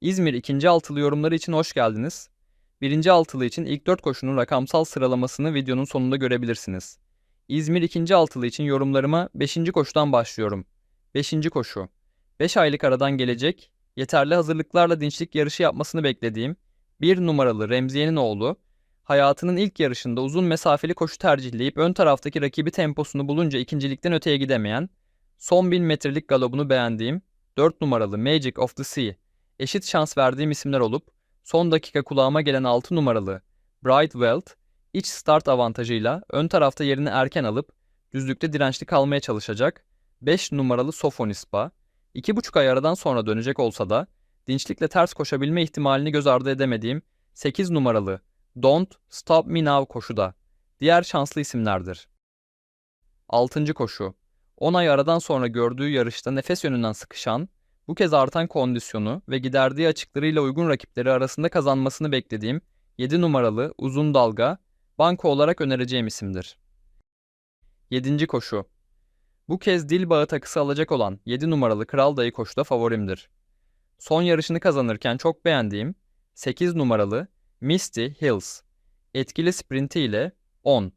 İzmir ikinci altılı yorumları için hoş geldiniz. Birinci altılı için ilk dört koşunun rakamsal sıralamasını videonun sonunda görebilirsiniz. İzmir ikinci altılı için yorumlarıma 5. koşudan başlıyorum. 5. koşu. 5 aylık aradan gelecek, yeterli hazırlıklarla dinçlik yarışı yapmasını beklediğim 1 numaralı Remziye'nin oğlu, hayatının ilk yarışında uzun mesafeli koşu tercihleyip ön taraftaki rakibi temposunu bulunca ikincilikten öteye gidemeyen, son 1000 metrelik galobunu beğendiğim 4 numaralı Magic of the Sea, eşit şans verdiğim isimler olup, son dakika kulağıma gelen 6 numaralı Bright Wealth, iç start avantajıyla ön tarafta yerini erken alıp, düzlükte dirençli kalmaya çalışacak 5 numaralı Sofonispa, 2,5 ay aradan sonra dönecek olsa da, dinçlikle ters koşabilme ihtimalini göz ardı edemediğim 8 numaralı Don't Stop Me Now koşuda. Diğer şanslı isimlerdir. 6. koşu. 10 ay aradan sonra gördüğü yarışta nefes yönünden sıkışan, bu kez artan kondisyonu ve giderdiği açıklarıyla uygun rakipleri arasında kazanmasını beklediğim 7 numaralı Uzun Dalga, banko olarak önereceğim isimdir. 7. koşu. Bu kez dil bağı takısı alacak olan 7 numaralı Kral Dayı koşuda favorimdir. Son yarışını kazanırken çok beğendiğim 8 numaralı Misty Hills, etkili sprinti ile 10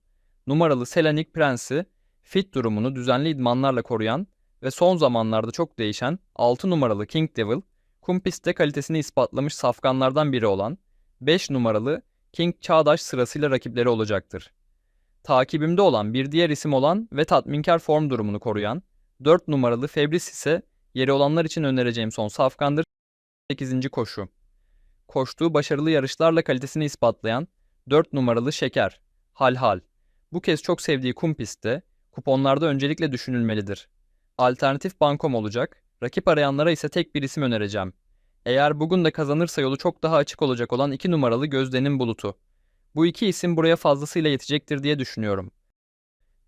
numaralı Selanik Prensi, fit durumunu düzenli idmanlarla koruyan ve son zamanlarda çok değişen 6 numaralı King Devil, kum pistte kalitesini ispatlamış safkanlardan biri olan 5 numaralı King Çağdaş sırasıyla rakipleri olacaktır. Takibimde olan bir diğer isim olan ve tatminkar form durumunu koruyan 4 numaralı Febris ise yeri olanlar için önereceğim son safkandır. 8. koşu. Koştuğu başarılı yarışlarla kalitesini ispatlayan 4 numaralı Şeker, Hal Hal. Bu kez çok sevdiği kum pistte kuponlarda öncelikle düşünülmelidir. Alternatif bankom olacak, rakip arayanlara ise tek bir isim önereceğim. Eğer bugün de kazanırsa yolu çok daha açık olacak olan 2 numaralı Gözde'nin Bulutu. Bu iki isim buraya fazlasıyla yetecektir diye düşünüyorum.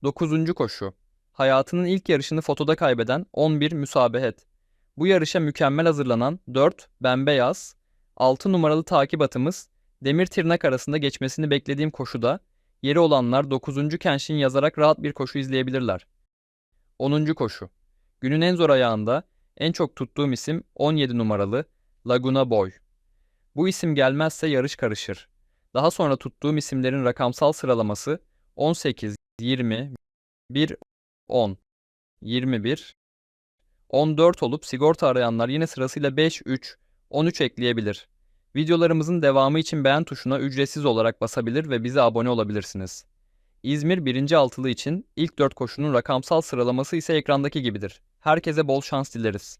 9. koşu. Hayatının ilk yarışını fotoda kaybeden 11 Müsabehet. Bu yarışa mükemmel hazırlanan 4 Bembeyaz, 6 numaralı takip atımız demir tırnak arasında geçmesini beklediğim koşuda yeri olanlar 9. Kenshin yazarak rahat bir koşu izleyebilirler. 10. koşu. Günün en zor ayağında en çok tuttuğum isim 17 numaralı Laguna Boy. Bu isim gelmezse yarış karışır. Daha sonra tuttuğum isimlerin rakamsal sıralaması 18, 20, 1, 10, 21, 14 olup sigorta arayanlar yine sırasıyla 5, 3, 13 ekleyebilir. Videolarımızın devamı için beğen tuşuna ücretsiz olarak basabilir ve bize abone olabilirsiniz. İzmir 1. altılı için ilk 4 koşunun rakamsal sıralaması ise ekrandaki gibidir. Herkese bol şans dileriz.